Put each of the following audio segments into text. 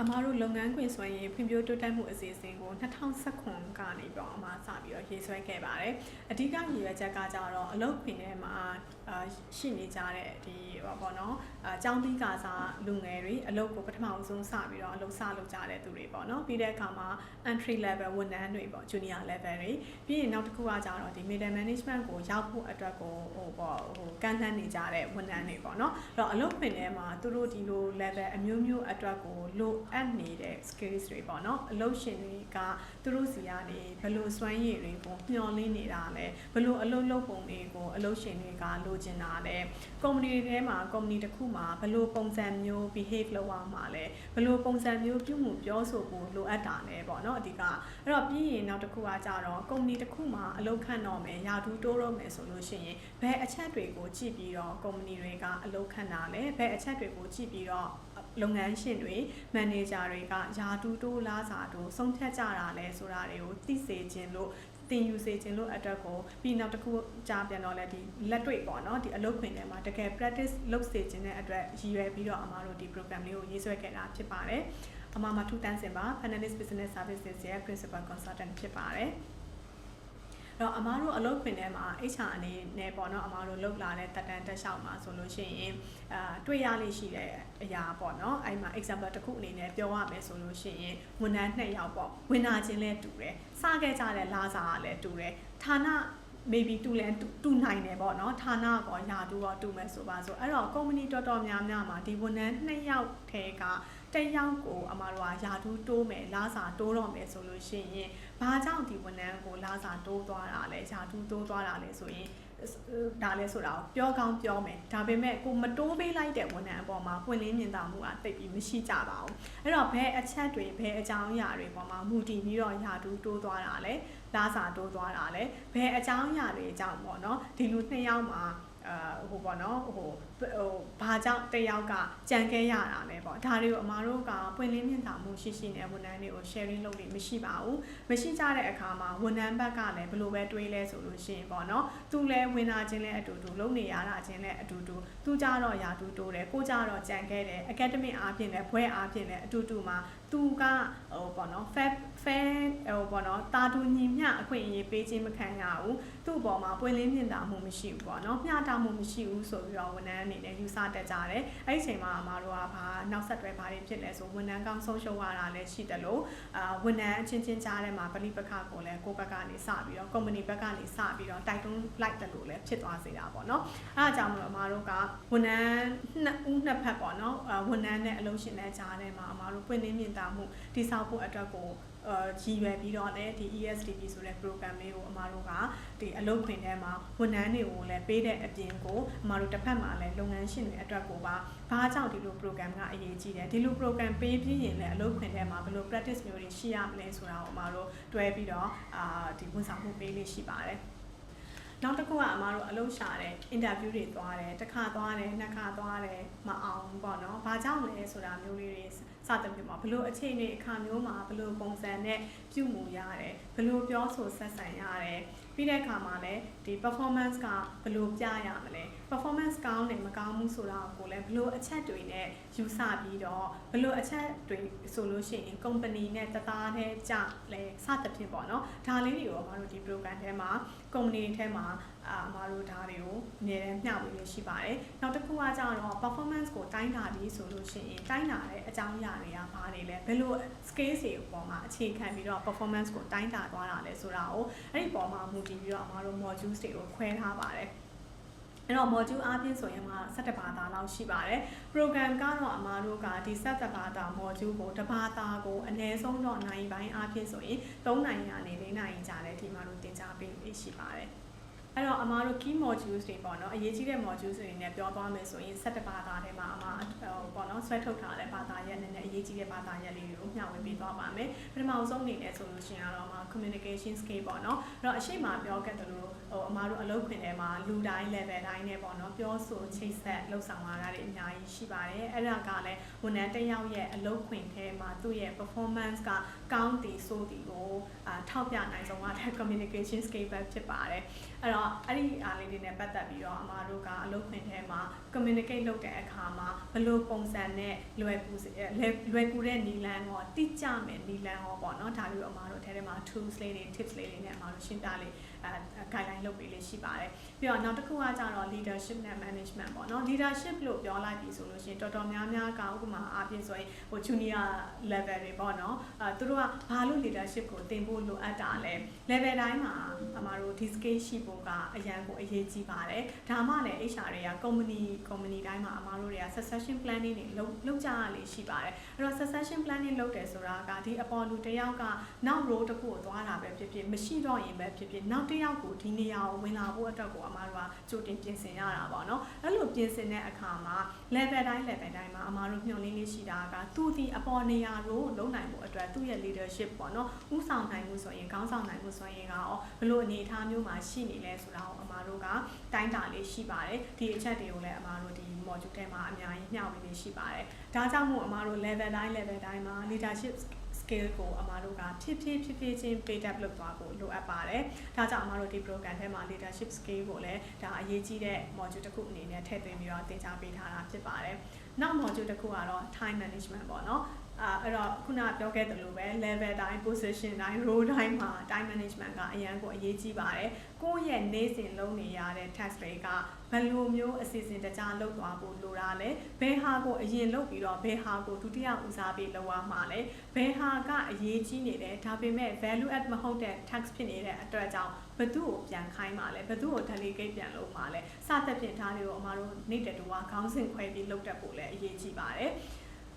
အမားတို့လုပ်ငန်းခွင်ဆိုရင်ဖွံ့ဖြိုးတိုးတက်မှုအစီအစဉ်ကို2019ကနေပြီးတော့အမားစပြီးတော့ရေးဆွဲခဲ့ပါတယ်။အဓိကရည်ရွယ်ချက်ကကြတော့အလုပ်ခွင်ထဲမှာအာရှိနေကြတဲ့ဒီဟောပေါ့နော်အကြောင်းပြီးကစားလူငယ်တွေအလုပ်ကိုပထမအဆုံးစပြီးတော့အလုပ်စလုပ်ကြတဲ့သူတွေပေါ့နော်ပြီးတဲ့အခါမှာ entry level ဝန်ထမ်းတွေပေါ့ junior level တွေပြီးရင်နောက်တစ်ခုကကြတော့ဒီ middle management ကိုရောက်ဖို့အတွက်ကိုဟိုပေါ့ဟိုကန့်နှံ့နေကြတဲ့ဝန်ထမ်းတွေပေါ့နော်အဲ့တော့အလုပ်ခွင်ထဲမှာသူတို့ဒီလို level အမျိုးမျိုးအတွက်ကိုလိုအပ်နေတဲ့ skills တွေပေါ့နော်အလုပ်ရှင်တွေကသူတို့စီကနေဘယ်လိုစွမ်းရည်တွေကိုမျှော်လင့်နေတာလဲဘယ်လိုအလုပ်လုပ်ပုံတွေကိုအလုပ်ရှင်တွေကလိုချင်တာလဲ company တွေထဲမှာ company တစ်ခုမှာဘယ်လိုပုံစံမျိုး behave လုပ်ရမှာလဲဘယ်လိုပုံစံမျိုးပြုမှုပြောဆိုဖို့လိုအပ်တာလဲပေါ့နော်အဓိကအဲ့တော့ပြီးရင်နောက်တစ်ခုကကြတော့ company တစ်ခုမှာအလုပ်ခန့်တော့မယ်ယာတူတိုးတော့မယ်ဆိုလို့ရှိရင်ဘယ်အချက်တွေကိုကြည့်ပြီးတော့ company တွေကအလုပ်ခန့်တာလဲဘယ်အချက်တွေကိုကြည့်ပြီးတော့ လုပ်ငန်းရှင်တွေမန်နေဂျာတွေကယာတူတိုးလားစာတိုးဆုံးဖြတ်ကြတာလဲဆိုတာတွေကိုသိစေခြင်းလို့တင်ယူစေခြင်းလို့အတွက်ကိုပြီးနောက်တစ်ခုကြားပြန်တော့လဲဒီလက်တွေ့ပေါ့နော်ဒီအလုပ်ခွင်ထဲမှာတကယ် practice လုပ်စေခြင်းတဲ့အတွက်ရည်ရွယ်ပြီးတော့အမားတို့ဒီ program လေးကိုရေးဆွဲခဲ့တာဖြစ်ပါတယ်အမမထူတန်းစင်ပါ Panelist Business Services ရဲ့ Principal Consultant ဖြစ်ပါတယ်အဲ့ တော့အမားတို့အလုပ်ခွင်ထဲမှာ HR အနေနဲ့ပေါ့နော်အမားတို့လုပ်လာတဲ့တက်တန်းတက်လျှောက်မှာဆိုလို့ရှိရင်အာတွေ့ရလိမ့်ရှိတဲ့အရာပေါ့နော်အဲ့မှာ example တစ်ခုအနေနဲ့ပြောရမယ်ဆိုလို့ရှိရင်ဝန်ထမ်း2ယောက်ပေါ့ဝန်နာချင်းလဲတူတယ်စခဲ့ကြတဲ့လာစာကလည်းတူတယ်ဌာန maybe တူလဲတူနိုင်တယ်ပေါ့နော်ဌာနကောယာတူရောတူမယ်ဆိုပါဆိုအဲ့တော့ company တော်တော်များများမှာဒီဝန်ထမ်း2ယောက်ထဲက တစ်ယောက်ကိုအမတို့ကယာတူးတိုးမယ်လာစာတိုးတော့မယ်ဆိုလို့ရှိရင်ဘာကြောင့်ဒီဝန်ထမ်းကိုလာစာတိုးသွားတာလဲယာတူးတိုးသွားတာလဲဆိုရင်ဒါလဲဆိုတာကိုပြောကောင်းပြောမယ်ဒါပေမဲ့ကိုမတိုးပေးလိုက်တဲ့ဝန်ထမ်းအပေါ်မှာပွင့်လင်းမြင်သာမှုကတိတ်ပြီးမရှိကြပါဘူးအဲ့တော့ဘယ်အချက်တွေဘယ်အကြောင်းအရာတွေပေါ်မှာမူတည်ပြီးတော့ယာတူးတိုးသွားတာလဲလာစာတိုးသွားတာလဲဘယ်အကြောင်းအရာတွေအကြောင်းပေါ့နော်ဒီလူနှစ်ယောက်မှာ အာဟိုပေါ့နော်ဟိုဟိုဘာကြောင့်တယောက်ကကြံခဲ့ရတာလဲပေါ့ဒါတွေကိုအမားတို့ကပွင့်လင်းမြင်သာမှုရှိရှိနဲ့ဝန်ထမ်းတွေကို sharing လုပ်လို့မရှိပါဘူးမရှိကြတဲ့အခါမှာဝန်ထမ်းဘက်ကလည်းဘယ်လိုပဲတွေးလဲဆိုလို့ရှိရင်ပေါ့နော်သူလည်းဝင်လာခြင်းလည်းအတူတူလုပ်နေရတာခြင်းလည်းအတူတူသူကြတော့ယာတူတိုးတယ်ကိုကြတော့ကြံခဲ့တယ် academic အားဖြင့်လည်းဘွဲအားဖြင့်လည်းအတူတူမှာသူကဟိုပေါ့နော် fair fair ဟိုပေါ့နော်တာတူညီမျှအခွင့်အရေးပေးခြင်းမခံရဘူးသူ့အပေါ်မှာပွင့်လင်းမြင်သာမှုမရှိဘူးပေါ့နော်မျှတမှုမရှိဘူးဆိုပြီးတော့ဝန်ထမ်းအနေနဲ့ယူဆတတ်ကြတယ်အဲ့ဒီအချိန်မှာအမတို့ကဘာနောက်ဆက်တွဲဘာတွေဖြစ်လဲဆိုဝန်ထမ်းကောင်းဆုံးရှုံးရတာလည်းရှိတယ်လို့အာဝန်ထမ်းအချင်းချင်းကြားထဲမှာပရိပခကိုလည်းကိုယ့်ဘက်ကနေစပြီးတော့ company ဘက်ကနေစပြီးတော့တိုက်တွန်းလိုက်တယ်လို့လည်းဖြစ်သွားစေတာပေါ့နော်အဲ့ဒါကြောင့်မလို့အမတို့ကဝန်ထမ်းနှစ်ဦးနှစ်ဖက်ပေါ့နော်ဝန်ထမ်းနဲ့အလုပ်ရှင်နဲ့ကြားထဲမှာအမတို့ပွင့်လင်းမြင်သာမှုတိစောက်ဖို့အတွက်ကို အာရည်ရွယ်ပြီးတော့လည်းဒီ ESDP ဆိုတဲ့ program လေးကိုအမတို့ကဒီအလုပ်ခွင်ထဲမှာဝန်ထမ်းတွေကိုလည်းပေးတဲ့အပြင်ကိုအမတို့တစ်ဖက်မှာလည်းလုပ်ငန်းရှင်တွေအတွက်ကိုပါဘာကြောင့်ဒီလို program ကအရေးကြီးတယ်ဒီလို program ပေးပြီးရင်လည်းအလုပ်ခွင်ထဲမှာဘယ်လို practice မျိုးတွေရှိရမလဲဆိုတာကိုအမတို့တွဲပြီးတော့အာဒီဝန်ဆောင်မှုပေးလေးရှိပါတယ်နောက်တစ်ခုကအမတို့အလုပ်ရှာတဲ့ interview တွေသွားတယ်တစ်ခါသွားတယ်နှစ်ခါသွားတယ်မအောင်ပေါ့နော်ဘာကြောင့်လဲဆိုတာမျိုးလေးတွေ စသဖြင့်ပေါ့ဘလို့အခြေအနေအခါမျိုးမှာဘလို့ပုံစံနဲ့ပြုမှုရတယ်ဘလို့ပြောဆိုဆက်ဆံရတယ်ပြီးတဲ့အခါမှာလည်းဒီ performance ကဘလို့ပြရမလဲ performance ကောင်းတယ်မကောင်းဘူးဆိုတာကိုလည်းဘလို့အချက်တွေနဲ့ယူဆပြီးတော့ဘလို့အချက်တွေဆိုလို့ရှိရင် company နဲ့တသားတည်းကြလဲစသဖြင့်ပေါ့နော်ဒါလေးတွေကိုအမတို့ဒီ program ထဲမှာ company ထဲမှာ အာအမတို့ဒါတွေကိုအမြဲတမ်းမျှဝေလို့ရှိပါတယ်နောက်တစ်ခုကကြတော့ performance ကိုတိုင်းတာပြီးဆိုလို့ရှိရင်တိုင်းတာတဲ့အကြောင်းအရာတွေကဘာတွေလဲဘယ်လို scale တွေပေါ်မှာအခြေခံပြီးတော့ performance ကိုတိုင်းတာသွားတာလဲဆိုတာကိုအဲ့ဒီပေါ်မှာမူတည်ပြီးတော့အမတို့ modules တွေကိုခွဲထားပါတယ်အဲ့တော့ module အပြင်ဆိုရင်မှာ17ဘာသာလောက်ရှိပါတယ် program ကတော့အမားတို့ကဒီ17ဘာသာ module ကိုတစ်ဘာသာကိုအနည်းဆုံးတော့နိုင်ပိုင်းအပြင်ဆိုရင်3နိုင်ရာနေ4နိုင်ကြာတဲ့ဒီမှာတို့တင် जा ပေးရှိပါတယ် အဲ့တော့အမားတို့ key modules တွေပေါ့နော်အရေးကြီးတဲ့ modules တွေနဲ့ပြောသွားမယ်ဆိုရင်17ဘာသာထဲမှာအမားပေါ့နော်ဆွဲထုတ်ထားတဲ့ဘာသာရပ်နဲ့အရေးကြီးတဲ့ဘာသာရပ်လေးတွေကိုမျှဝေပေးသွားပါမယ်ပထမဆုံးအနေနဲ့ဆိုလို့ရှိရင်တော့အမား communication skill ပေါ့နော်အဲ့တော့အရှိမပြောခဲ့တယ်လို့ဟိုအမားတို့အလုပ်ခွင်ထဲမှာလူတိုင်း level တိုင်းနဲ့ပေါ့နော်ပြောဆိုချိတ်ဆက်လှုပ်ဆောင်လာတာတွေအများကြီးရှိပါတယ်အဲ့ဒါကလည်းဝန်ထမ်းတစ်ယောက်ရဲ့အလုပ်ခွင်ထဲမှာသူ့ရဲ့ performance ကကောင်းတည်ဆိုတည်ကိုအာထောက်ပြနိုင်ဆုံးက communication skill ပဲဖြစ်ပါတယ် အဲ့တော့တော့အဲ့ဒီအားလေးတွေနဲ့ပတ်သက်ပြီးတော့အမားတို့ကအလုပ်ခွင်ထဲမှာ communicate လုပ်တဲ့အခါမှာဘယ်လိုပုံစံနဲ့လွယ်ကူစေလွယ်လွယ်ကူတဲ့နီလန်းရောတိကျမယ်နီလန်းရောပေါ့နော်ဒါမျိုးအမားတို့ထဲထဲမှာ tools လေးတွေ tips လေးတွေနဲ့အမားတို့ရှင်းပြလေးအဲ guideline လုပ်ပေးလေးရှိပါတယ်ပြီးတော့နောက်တစ်ခုကကြတော့ leadership နဲ့ management ပေါ့နော် leadership လို့ပြောလိုက်ပြီဆိုလို့ရှိရင်တော်တော်များများကဥပမာအားဖြင့်ဆိုရင်ဟို junior level တွေပေါ့နော်အဲသူတို့ကဘာလို့ leadership ကိုသင်ဖို့လိုအပ်တာလဲ level တိုင်းမှာအမားတို့ဒီ skill ရှိဖို့ကအရန်ကိုအရေးကြီးပါတယ်ဒါမှလည်း HR တွေက company company တိုင်းမှာအမားတို့တွေက succession planning တွေလုပ်လုပ်ကြရလေရှိပါတယ်အဲ့တော့ succession planning လုပ်တယ်ဆိုတာကဒီအပေါ်လူတစ်ယောက်ကနောက် role တစ်ခုကိုသွားတာပဲဖြစ်ဖြစ်မရှိတော့ရင်ပဲဖြစ်ဖြစ်နောက်တစ်ယောက်ကိုဒီနေရာကိုဝင်လာဖို့အတွက်ကိုအမားတို့ကကြိုတင်ပြင်ဆင်ရတာပေါ့နော်အဲ့လိုပြင်ဆင်တဲ့အခါမှာ level တိုင်း level တိုင်းမှာအမားတို့ညှော်လင်းလေးရှိတာကသူဒီအပေါ်နေရာ role ကိုလုပ်နိုင်ဖို့အတွက်သူ့ရဲ့ leadership ပေါ့နော်ဥဆောင်နိုင်မှုဆိုရင်ခေါင်းဆောင်နိုင်မှုဆိုရင်ကရောဘလို့အနေအထားမျိုးမှာရှိနေလဲဆိုတာကိုအမားတို့ကတိုင်းတာလေးရှိပါတယ်ဒီအချက်တွေကိုလည်းအမားတို့ဒီ module ထဲမှာအများကြီးမျှဝေလေးရှိပါတယ်ဒါကြောင့်မို့အမားတို့ level တိုင်း level တိုင်းမှာ leadership skill ကိုအမားတို့ကဖြစ်ဖြစ်ဖြစ်ဖြစ်ချင်း pay up လုပ်သွားဖို့လိုအပ်ပါတယ်။ဒါကြောင့်အမားတို့ဒီ program ထဲမှာ leadership skill ကိုလည်းဒါအရေးကြီးတဲ့ module တစ်ခုအနေနဲ့ထည့်သွင်းပြီးတော့သင်ကြားပေးထားတာဖြစ်ပါတယ်။နောက် module တစ်ခုကတော့ time management ပေါ့နော်။အာအဲ့တော့ခုနပြောခဲ့သလိုပဲ level တိုင်း position တိုင်း role တိုင်းမှာ time management ကအရန်ကိုအရေးကြီးပါတယ်ကိုယ့်ရဲ့နေ့စဉ်လုပ်နေရတဲ့ task တွေက ဘယ်လိုမျိုးအစီအစဉ်တကြားလုပ်သွားဖို့လိုတာလဲဘယ်ဟာကိုအရင်လုပ်ပြီးတော့ဘယ်ဟာကိုဒုတိယဦးစားပေးလုပ်ရမှာလဲဘယ်ဟာကအရေးကြီးနေတယ်ဒါပေမဲ့ value add မဟုတ်တဲ့ task ဖြစ်နေတဲ့အတွက်ကြောင့်ဘသူ့ကိုပြန်ခိုင်းပါလဲဘသူ့ကို delegate ပြန်လုပ်ပါလဲစသဖြင့်ဒါတွေကိုအမတို့နေ့တူကခေါင်းစဉ်ခွဲပြီးလုပ်တတ်ဖို့လည်းအရေးကြီးပါတယ်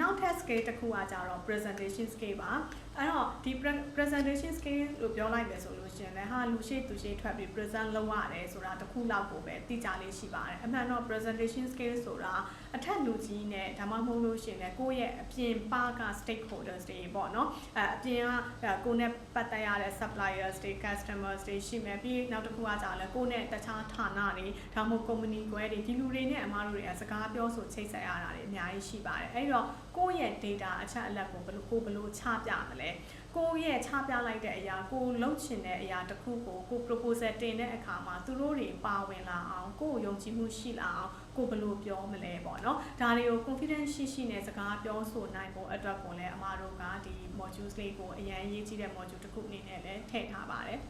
နောက်ထပ် scale တစ်ခုကကြတော့ presentation scale ပါ အဲ့တော့ဒီ presentation scale လို့ပြောလိုက်တယ်ဆိုလို့ရှိရင်လည်းဟာလူရှိသူရှိထွက်ပြီး present လုပ်ရတယ်ဆိုတာတစ်ခုလောက်ကိုပဲသိကြလေးရှိပါတယ်အမှန်တော့ presentation scale ဆိုတာအထက်လူကြီးနဲ့ဒါမှမဟုတ်လို့ရှိရင်လည်းကိုယ့်ရဲ့အပြင်ပါက stakeholders တွေပေါ့နော်အဲအပြင်ကကိုယ်နဲ့ပတ်သက်ရတဲ့ suppliers တွေ customers တွေရှိမယ်ပြီးနောက်တစ်ခုကကြာလဲကိုယ့်နဲ့တခြားဌာနတွေဒါမှမဟုတ် company ကွဲတွေဒီလူတွေနဲ့အမားတို့တွေကစကားပြောဆိုချိတ်ဆက်ရတာတွေအများကြီးရှိပါတယ်အဲ့တော့ကိုယ့်ရဲ့ data အချက်အလက်ကိုဘယ်လိုကိုဘယ်လိုချပြမလဲကိုရဲ့ချပြလိုက်တဲ့အရာကိုလှုပ်ချင်တဲ့အရာတစ်ခုကိုကို proposal တင်တဲ့အခါမှာသူတို့တွေပါဝင်လာအောင်ကိုယုံကြည်မှုရှိလာအောင်ကိုဘယ်လိုပြောမလဲပေါ့နော်ဒါတွေကို confidence ရှိရှိနဲ့စကားပြောဆိုနိုင်ဖို့အတွက်ကိုလည်းအမတို့ကဒီ modules လေးကိုအရင်ရေးကြည့်တဲ့ module တစ်ခုအနေနဲ့လည်းထည့်ထားပါတယ်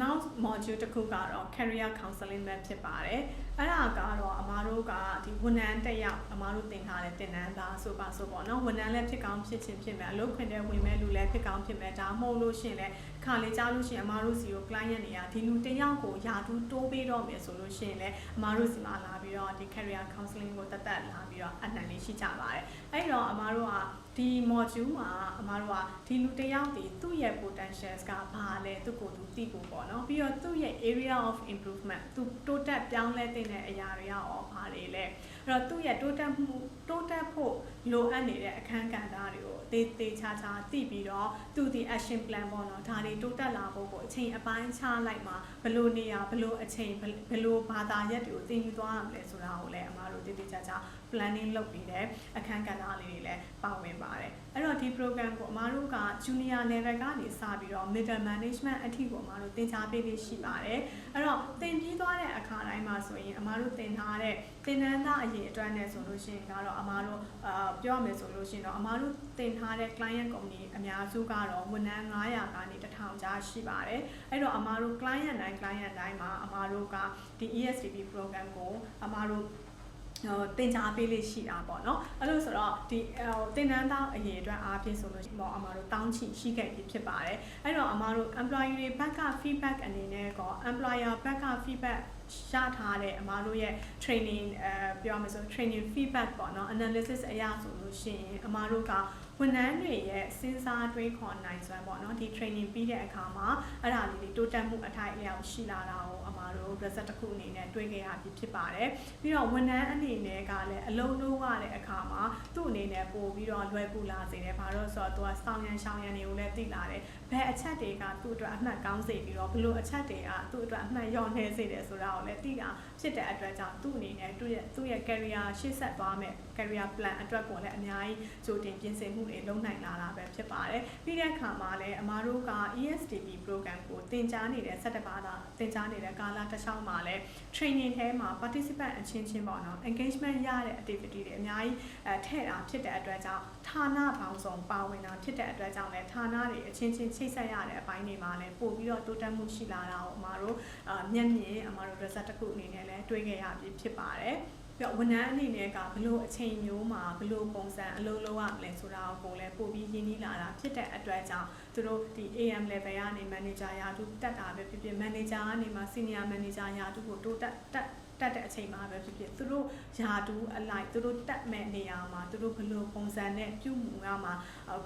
နောက် module တစ်ခုကတော့ career counseling ပဲဖြစ်ပါတယ်။အဲ့ဒါကတော့အမားတို့ကဒီဝန်ထမ်းတက်ရောက်အမားတို့သင်ထားတဲ့သင်တန်းသားဆိုပါဆိုပေါ့နော်ဝန်ထမ်းလည်းဖြစ်ကောင်းဖြစ်ချင်းဖြစ်မယ်အလုပ်ခွင်တဲ့ဝင်မဲ့လူလည်းဖြစ်ကောင်းဖြစ်မယ်ဒါမှမဟုတ်လို့ရှိရင်လည်းခါလေးကြားလို့ရှိရင်အမားတို့စီကို client တွေကဒီလူတစ်ယောက်ကိုယာတူးတိုးပေးတော့မယ်ဆိုလို့ရှိရင်လည်းအမားတို့စီမှာလာပြီးတော့ဒီ career counseling ကိုတက်တက်လာပြီးတော့အနံလေးရှိကြပါတယ်။အဲ့တော့အမားတို့ကဒီ module မှာအမားတို့ကဒီလူတစ်ယောက်ဒီသူ့ရဲ့ potentials ကဘာလဲသူ့ကိုယ်သူသိဖို့ပေါ့နော်ပြီးတော့သူ့ရဲ့ area of improvement သူတိုးတက်ပြောင်းလဲတဲ့အရာတွေကရောဘာတွေလဲအဲ့တော့သူ့ရဲ့တိုးတက်မှုတိုးတက်ဖို့လိုအပ်နေတဲ့အခန်းကဏ္ဍတွေကိုတေးသေးချာချာသိပြီးတော့သူဒီ action plan ပေါ့နော်ဒါတွေတိုးတက်လာဖို့ကိုအချိန်အပိုင်းခြားလိုက်မှာဘယ်လိုနေရာဘယ်လိုအချိန်ဘယ်လိုဘာသာရပ်တွေကိုသင်ယူသွားရမလဲဆိုတာကိုလည်းအမားတို့တေးသေးချာချာ planning လုပ်ပြီးတဲ့အခန်းကဏ္ဍလေးတွေလည်းပါဝင်ပါတယ်အဲ့တော့ဒီ program ကိုအမားတို့က junior level ကနေစပြီးတော့ middle management အထိကိုအမားတို့သင်ကြားပေးလေးရှိပါတယ်အဲ့တော့သင်ပြီးသွားတဲ့အခါတိုင်းမှာဆိုရင်အမားတို့သင်ထားတဲ့သင်တန်းသားအရေးအတွက်နဲ့ဆိုလို့ရှိရင်ကတော့အမားတို့အာပြောရမယ်ဆိုလို့ရှိရင်တော့အမားတို့သင်ထားတဲ့ client company အများစုကတော့ဝန်ထမ်း900ကနေ1000ကြားရှိပါတယ်အဲ့တော့အမားတို့ client တိုင်း client တိုင်းမှာအမားတို့ကဒီ ESDP program ကိုအမားတို့ ဟိုတင်ကြားပေးလေးရှိတာပေါ့နော်အဲ့လိုဆိုတော့ဒီဟိုတင်နန်းသားအရေးအတွက်အားဖြင့်ဆိုလို့ရှိရင်အမတို့တောင်းချီရှိခဲ့ပြီဖြစ်ပါတယ်အဲ့တော့အမတို့ employee တွေဘက်က feedback အနေနဲ့ကော employer ဘက်က feedback ရထားတဲ့အမားတို့ရဲ့ training အဲပြောရမယ်ဆို training feedback ပေါ့နော် analysis အရဆိုလို့ရှိရင်အမားတို့က ဝန်ထမ်းတွေရဲ့စဉ်းစားတွေးခေါ်နိုင်စွမ်းပေါ့နော်ဒီ training ပြီးတဲ့အခါမှာအဲ့ဒါလေးတွေတိုးတက်မှုအထိုက်အလျောက်ရှိလာတာကိုအမှားတို့ result တစ်ခုအနေနဲ့တွေးခဲ့ရပြီဖြစ်ပါတယ်ပြီးတော့ဝန်ထမ်းအနေနဲ့ကလည်းအအလုံးလုံးရတဲ့အခါမှာသူ့အနေနဲ့ပို့ပြီးတော့လွယ်ကူလာစေတယ်ဘာလို့ဆိုတော့သူကစောင်းရန်ရှောင်းရန်တွေကိုလည်းသိလာတယ်ဘယ်အချက်တွေကသူ့အတွက်အမှတ်ကောင်းစေပြီးတော့ဘလို့အချက်တွေကသူ့အတွက်အမှတ်လျော့နှဲစေတယ်ဆိုတာကိုလည်းသိတာဖြစ်တဲ့အတွက်ကြောင့်သူ့အနေနဲ့သူ့ရဲ့သူ့ရဲ့ career ရှေ့ဆက်သွားမယ် career plan အတွက်ကိုလည်းအများကြီးကြိုတင်ပြင်ဆင်မှုတွေလုပ်နိုင်လာတာပဲဖြစ်ပါတယ်ပြီးတဲ့အခါမှာလည်းအမားတို့က ESTP program ကိုသင်ကြားနေတဲ့စက်တပါးသာသင်ကြားနေတဲ့ကာလတစ်လျှောက်မှာလည်း training ထဲမှာ participant အချင်းချင်းပေါ့နော် engagement ရတဲ့ activity တွေအများကြီးအဲထည့်တာဖြစ်တဲ့အတွက်ကြောင့်ဌာနပေါင်းစုံပါဝင်တာဖြစ်တဲ့အတွက်ကြောင့်လည်းဌာနတွေအချင်းချင်းချိတ်ဆက်ရတဲ့အပိုင်းတွေမှာလည်းပို့ပြီးတော့တိုးတက်မှုရှိလာတာကိုအမားတို့အာမျက်မြင်အမားတို့ result တစ်ခုအနေနဲ့လည်းတွေးခဲ့ရပြီဖြစ်ပါတယ် ပြီးတော့ဝန်ထမ်းအနေနဲ့ကဘလို့အချိန်မျိုးမှာဘလို့ပုံစံအလုပ်လုပ်ရမလဲဆိုတာကိုလည်းပို့ပြီးရင်းနှီးလာတာဖြစ်တဲ့အတွက်ကြောင့်သူတို့ဒီ AM level ကနေ manager ရာထူးတက်တာပဲဖြစ်ဖြစ် manager ကနေမှ senior manager ရာထူးကိုတိုးတက်တက် တက်တဲ့အချိန်မှာပဲဖြစ်ဖြစ်သူတို့ယာတူးအလိုက်သူတို့တက်မဲ့နေရာမှာသူတို့ဘယ်လိုပုံစံနဲ့ပြုမှုရမှာ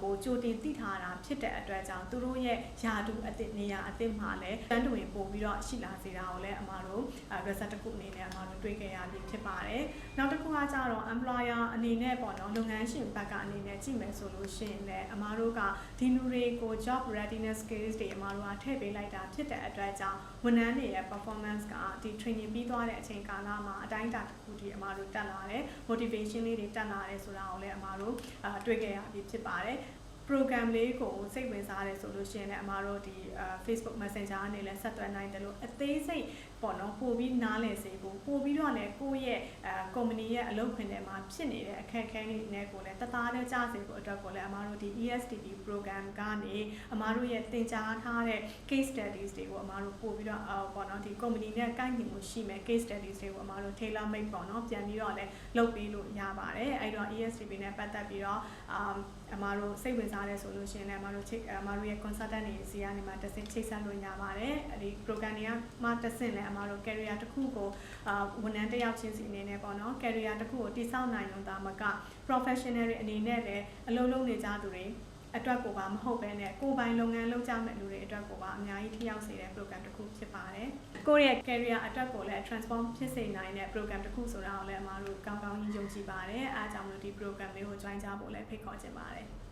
ကိုကြိုတင်သိထားတာဖြစ်တဲ့အတွက်ကြောင့်သူတို့ရဲ့ယာတူးအသစ်နေရာအသစ်မှာလည်းတန်းတွင်ပို့ပြီးတော့ရှိလာစေတာကိုလည်းအမတို့ result တစ်ခုအနေနဲ့အမတို့တွေ့ခဲ့ရပြီဖြစ်ပါတယ်နောက်တစ်ခုကကြတော့ employer အနေနဲ့ပေါ့နော်လုပ်ငန်းရှင်ဘက်ကအနေနဲ့ကြည့်မယ်ဆိုလို့ရှိရင်လည်းအမတို့ကဒီလူတွေကို job readiness skills တွေအမတို့ကထည့်ပေးလိုက်တာဖြစ်တဲ့အတွက်ကြောင့်ဝန်ထမ်းတွေရဲ့ performance ကဒီ training ပြီးသွားတဲ့အချိန်ကာလမှာအတိုင်းအတာတစ်ခုဒီအမတို့တက်လာတယ် motivation လေးတွေတက်လာတယ်ဆိုတာကိုလည်းအမတို့အာတွေ့ခဲ့ရပြီဖြစ်ပါတယ် program လေးကိုစိတ်ဝင်စားတယ်ဆိုလို့ရှိရင်လည်းအမတို့ဒီ Facebook Messenger ကနေလည်းဆက်သွယ်နိုင်တယ်လို့အသေးစိတ်ပေါ့နော်ပို့ပြီးနားလည်စေဖို့ပို့ပြီးတော့လည်းကိုယ့်ရဲ့အဲ company ရဲ့အလုပ်ခွင်ထဲမှာဖြစ်နေတဲ့အခက်အခဲတွေနဲ့ကိုလည်းတသားတည်းကြားစေဖို့အတွက်ကိုလည်းအမတို့ဒီ ESTP program ကနေအမတို့ရဲ့သင်ကြားထားတဲ့ case studies တွေကိုအမတို့ပို့ပြီးတော့အော်ပေါ့နော်ဒီ company နဲ့ကိုက်ညီမှုရှိမဲ့ case studies တွေကိုအမတို့ tailor made ပေါ့နော်ပြန်ပြီးတော့လည်းလုပ်ပေးလို့ရပါတယ်အဲ့တော့ ESTP နဲ့ပတ်သက်ပြီးတော့အာအမတို့စိတ်ဝင်စားတယ်ဆိုလို့ရှိရင်လည်းအမတို့ချိတ်အမတို့ရဲ့ consultant တွေစီကနေမှတစ်ဆင့်ချိတ်ဆက်လို့ရပါတယ်ဒီ program တွေကမှတစ်ဆင့်လည်းအမတို့ career တစ်ခုကိုအာဝန်ထမ်းတစ်ယောက်ချင်းစီအနေနဲ့ပေါ့နော် career တစ်ခုကိုတည်ဆောက်နိုင်ုံသာမက professional တွေအနေနဲ့လည်းအလုပ်လုပ်နေကြသူတွေအတွက်ကိုပါမဟုတ်ပဲနဲ့ကိုယ်ပိုင်လုပ်ငန်းလုပ်ကြမဲ့လူတွေအတွက်ကိုပါအများကြီးထိရောက်စေတဲ့ program တစ်ခုဖြစ်ပါတယ်။ကိုယ့်ရဲ့ career အတွက်ကိုလည်း transform ဖြစ်စေနိုင်တဲ့ program တစ်ခုဆိုတာကိုလည်းအမတို့ကောင်းကောင်းကြီးယုံကြည်ပါတယ်။အားကြောင့်မလို့ဒီ program လေးကို join ကြဖို့လည်းဖိတ်ခေါ်ချင်ပါတယ်။